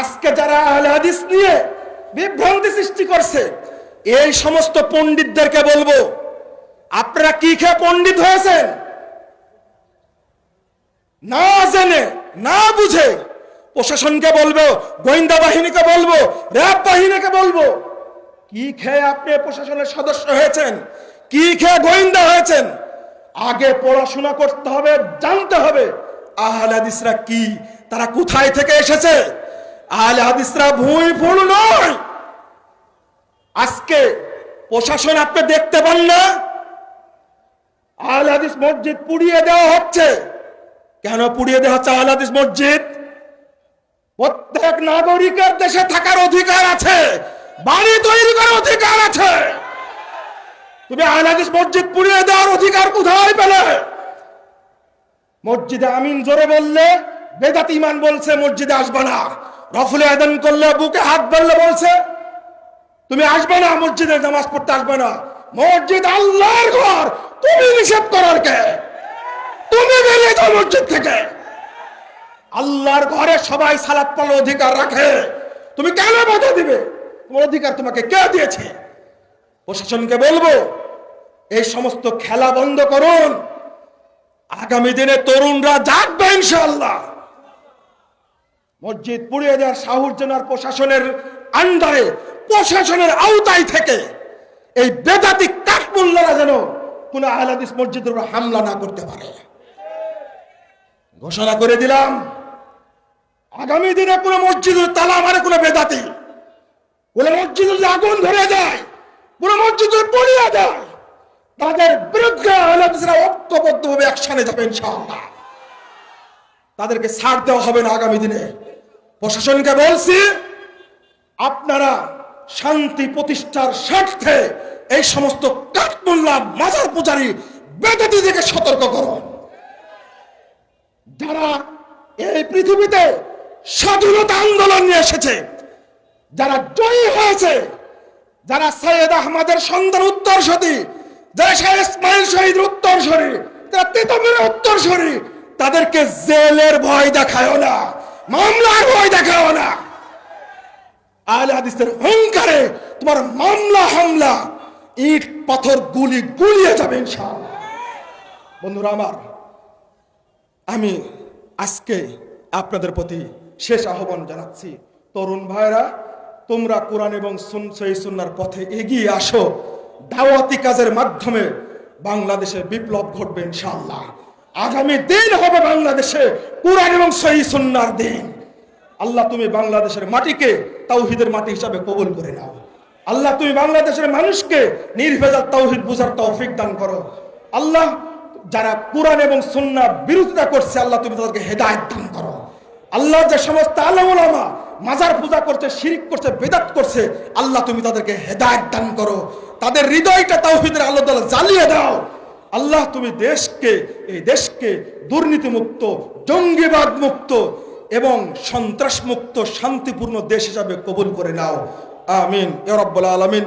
আজকে যারা আহলে হাদিস নিয়ে বিভ্রান্তি সৃষ্টি করছে, এই সমস্ত পণ্ডিতদেরকে বলব, আপনারা কি খেয়ে পণ্ডিত হয়েছেন? না জেনে, না বুঝে প্রশাসনকে বলব, গোয়েন্দা বাহিনীকে বলব, র্যাব বাহিনীকে বলব, কি খেয়ে আপনি প্রশাসনের সদস্য হয়েছেন? কি খেয়ে গোয়েন্দা হয়েছেন? আগে পড়াশোনা করতে হবে, জানতে হবে, আহলে হাদিসরা কি, তারা কোথায় থেকে এসেছে? আহলে হাদিসরা ভুঁই ফুল নয়। আজকে প্রশাসন আপনি দেখতে পান না। আহলে হাদিস মসজিদ পুড়িয়ে দেওয়া হচ্ছে। কেন পুড়িয়ে দেওয়া হচ্ছে আহলে হাদিস মসজিদ? প্রত্যেক নাগরিকের দেশে থাকার অধিকার আছে, বাড়ি তৈরি করার অধিকার আছে। তুমি আহলাদিস মসজিদ পুড়িয়ে দেওয়ার অধিকার কোথায় পেলে? মসজিদে আমিন জোরে বললে, বেদাত ইমান বলছে, মসজিদে আসবে না। রফুলে আদান করলে, বুকে হাত বাড়লে বলছে, তুমি আসবে না, মসজিদে নামাজ পড়তে আসবে না। মসজিদ আল্লাহর ঘর। তুমি নিষেধ করার কে? তুমি বেরিয়ে যাও মসজিদ থেকে। আল্লাহর ঘরে সবাই সালাত পড়ার অধিকার রাখে। তুমি কেন বাধা দিবে? তোমার অধিকার তোমাকে কে দিয়েছে? প্রশাসনকে বলব, এই সমস্ত খেলা বন্ধ করুন। আগামী দিনে তরুণরা জাগবে ইনশাআল্লাহ। মসজিদ পুড়িয়ে দেওয়ার সাহুর্জনার প্রশাসনের আন্ডারে, প্রশাসনের আওতায় থেকে এই বেদাতি কাঠমুল্লারা যেন কোন আহলাদিস মসজিদের উপর হামলা না করতে পারে। ঘোষণা করে দিলাম, আগামী দিনে কোনো মসজিদের তালা মারে কোনো বেদাতি, কোন মসজিদে যদি আগুন ধরে যায়, কোন মসজিদে পড়িয়ে যায় তাদের বিরুদ্ধে আহলাদিসরা ঐক্যবদ্ধভাবে অ্যাকশনে যাবে ইনশাআল্লাহ। তাদেরকে ছাড় দেওয়া হবে না আগামী দিনে। প্রশাসনকে বলছি, আপনারা শান্তি প্রতিষ্ঠার স্বার্থে এই সমস্ত কাঠমুল্লা মাজার পূজারী সতর্ক করুন। যারা এই পৃথিবীতে স্বাধীনতা আন্দোলন নিয়ে এসেছে, যারা জয়ী হয়েছে, যারা সৈয়দ আহমদের সন্তান উত্তরসূরি, যারা শাহ ইসমাইল শহীদ উত্তর উত্তরসূরি, যারা তেতমের উত্তরসূরি, তাদেরকে জেলের ভয় দেখায় না। মামলার ভয় দেখাও না। হাদিসের অহংকারে তোমার মামলা হামলা, ইট, পাথর, গুলি গুলিয়ে যাবে বন্ধুরা আমার, আমি আজকে আপনাদের প্রতি শেষ আহ্বান জানাচ্ছি। তরুণ ভাইরা, তোমরা কোরআন এবং সুন্নার পথে এগিয়ে আসো। দাওয়াতি কাজের মাধ্যমে বাংলাদেশে বিপ্লব ঘটবে ইনশাআল্লাহ। আগামী দিন হবে বাংলাদেশে কোরআন এবং সহি সুন্নার দিন। আল্লাহ তুমি বাংলাদেশের মাটিকে তাওহিদের মাটি হিসাবে কবুল করে নাও। আল্লাহ তুমি বাংলাদেশের মানুষকে নির্ভেজাল তাওহিদ বুঝার তৌফিক দান করো। আল্লাহ যারা কোরআন এবং সুন্নাহ বিরোধিতা করছে, আল্লাহ তুমি তাদেরকে হেদায়েত দান করো। আল্লাহ যে সমস্ত আলম মাজার পূজা করছে, শিরিক করছে, বেদাত করছে, আল্লাহ তুমি তাদেরকে হেদায়েত দান করো। তাদের হৃদয়টা তাওহিদের আল্লাহ তাআলা জ্বালিয়ে দাও। আল্লাহ তুমি দেশকে এই দেশকে দুর্নীতি মুক্ত জঙ্গিবাদ মুক্ত এবং সন্ত্রাস মুক্ত শান্তিপূর্ণ দেশ হিসাবে কবুল করে নাও। আমিন। এরব্বুল রব্বুল আলামিন।